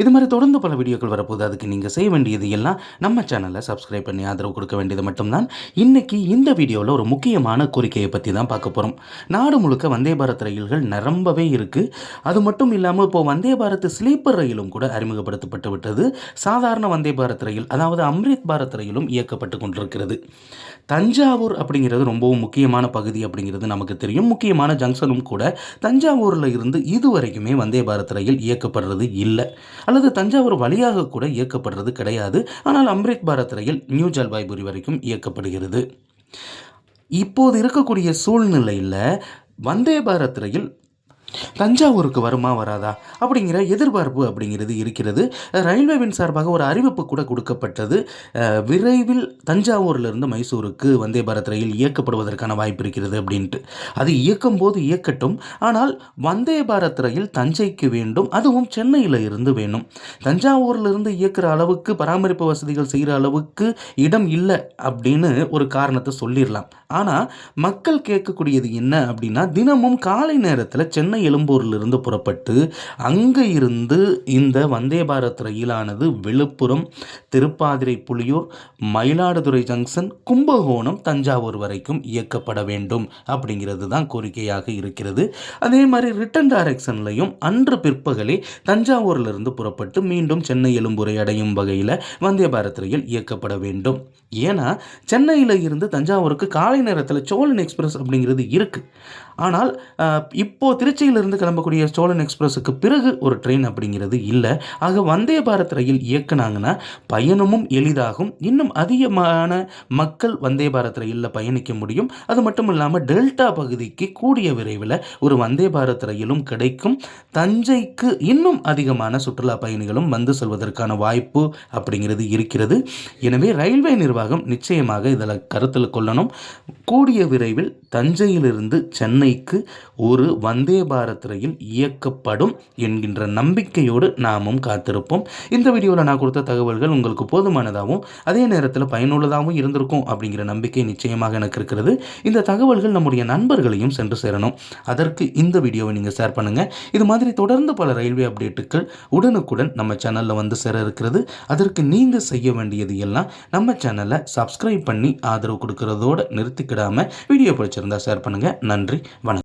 இது மாதிரி தொடர்ந்து பல வீடியோக்கள் வரப்போகுது. அதுக்கு நீங்கள் செய்ய வேண்டியது எல்லாம் நம்ம சேனலை சப்ஸ்கிரைப் பண்ணி ஆதரவு கொடுக்க வேண்டியது மட்டும்தான். இன்றைக்கி இந்த வீடியோவில் ஒரு முக்கியமான கோரிக்கையை பற்றி தான் பார்க்க போகிறோம் நாடு முழுக்க வந்தே பாரத் ரயில்கள் நிரம்பவே இருக்குது அது மட்டும் இல்லாமல் இப்போ வந்தே பாரத் ஸ்லீப்பர் ரயிலும் கூட அறிமுகப்படுத்தப்பட்டு விட்டது. சாதாரண வந்தே பாரத் ரயில் அதாவது அம்ரித் பாரத் ரயிலும் இயக்கப்பட்டு கொண்டிருக்கிறது. தஞ்சாவூர் அப்படிங்கிறது ரொம்பவும் முக்கியமான பகுதி அப்படிங்கிறது நமக்கு தெரியும். முக்கியமான ஜங்ஷனும் கூட தஞ்சாவூரில் இருந்து இதுவரைக்குமே வந்தே பாரத் ரயில் இயக்கப்படுறது இல்லை. அல்லது தஞ்சாவூர் வழியாக கூட இயக்கப்படுறது கிடையாது. ஆனால் அம்ரித் பாரத் ரயில் நியூ ஜல்பாய்புரி வரைக்கும் இயக்கப்படுகிறது. இப்போது இருக்கக்கூடிய சூழ்நிலையில் வந்தே பாரத் ரயில் தஞ்சாவூருக்கு வருமா வராதா? அப்படிங்கிற எதிர்பார்ப்பு அப்படிங்கிறது இருக்கிறது. ரயில்வேவின் சார்பாக ஒரு அறிவிப்பு கூட கொடுக்கப்பட்டது. விரைவில் தஞ்சாவூரிலிருந்து மைசூருக்கு வந்தே பாரத் ரயில் இயக்கப்படுவதற்கான வாய்ப்பு இருக்கிறது அப்படின்ட்டு. அது இயக்கும் போது இயக்கட்டும். ஆனால் வந்தே பாரத் ரயில் தஞ்சைக்கு வேண்டும். அதுவும் சென்னையில் இருந்து வேணும். தஞ்சாவூரிலிருந்து இயக்கிற அளவுக்கு பராமரிப்பு வசதிகள் செய்கிற அளவுக்கு இடம் இல்லை அப்படின்னு ஒரு காரணத்தை சொல்லிடலாம். ஆனால் மக்கள் கேட்கக்கூடியது என்ன அப்படின்னா தினமும் காலை நேரத்தில் சென்னை எழும்பூரிலிருந்து புறப்பட்டு அங்கே இருந்து இந்த வந்தே பாரத் ரயிலானது விழுப்புரம் திருப்பாதிரை புலியூர் மயிலாடுதுறை ஜங்ஷன் கும்பகோணம் தஞ்சாவூர் வரைக்கும் இயக்கப்பட வேண்டும் அப்படிங்கிறது தான் கோரிக்கையாக இருக்கிறது. அதே மாதிரி ரிட்டன் டைரக்ஷன்லையும் அன்று பிற்பகலே தஞ்சாவூரிலிருந்து புறப்பட்டு மீண்டும் சென்னை எழும்பூரை அடையும் வகையில் வந்தே பாரத் ரயில் இயக்கப்பட வேண்டும். ஏன்னா சென்னையில் இருந்து தஞ்சாவூருக்கு காலை நேரத்தில் சோழன் எக்ஸ்பிரஸ் அப்படிங்கிறது இருக்குது ஆனால் இப்போது திருச்சியில் திருச்சியிலிருந்து கிளம்பக்கூடிய சோழன் எக்ஸ்பிரஸுக்கு பிறகு ஒரு ட்ரெயின் அப்படிங்கிறது இல்லை. ஆக வந்தே பாரத் ரயில் இயக்குனாங்கன்னா பயணமும் எளிதாகும். இன்னும் அதிகமான மக்கள் வந்தே பாரத் ரயிலில் பயணிக்க முடியும். அது மட்டும் இல்லாமல் டெல்டா பகுதிக்கு கூடிய விரைவில் ஒரு வந்தே பாரத் ரயிலும் கிடைக்கும். தஞ்சைக்கு இன்னும் அதிகமான சுற்றுலா பயணிகளும் வந்து செல்வதற்கான வாய்ப்பு அப்படிங்கிறது இருக்கிறது. எனவே ரயில்வே நிர்வாகம் நிச்சயமாக இதில் கருத்தில் கொள்ளணும். கூடிய விரைவில் தஞ்சையிலிருந்து சென்னைக்கு ஒரு வந்தே பாரத் ரயில் இயக்கப்படும் என்கின்ற நம்பிக்கையோடு நாமும் காத்திருப்போம். இந்த வீடியோவில் நான் கொடுத்த தகவல்கள் உங்களுக்கு போதுமானதாகவும் அதே நேரத்தில் பயனுள்ளதாகவும் இருந்திருக்கும் அப்படிங்கிற நம்பிக்கை நிச்சயமாக எனக்கு இருக்கிறது. இந்த தகவல்கள் நம்முடைய நண்பர்களையும் சென்று சேரணும். அதற்கு இந்த வீடியோவை நீங்கள் ஷேர் பண்ணுங்கள் இது மாதிரி தொடர்ந்து பல ரயில்வே அப்டேட்டுகள் உடனுக்குடன் நம்ம சேனலில் வந்து சேர இருக்கிறது. அதற்கு நீங்கள் செய்ய வேண்டியது எல்லாம் நம்ம சேனலை சப்ஸ்கிரைப் பண்ணி ஆதரவு கொடுக்கறதோடு நிறுத்திக்கிடாமல் வீடியோ பிடிச்சிருந்தா ஷேர் பண்ணுங்கள் நன்றி வணக்கம்.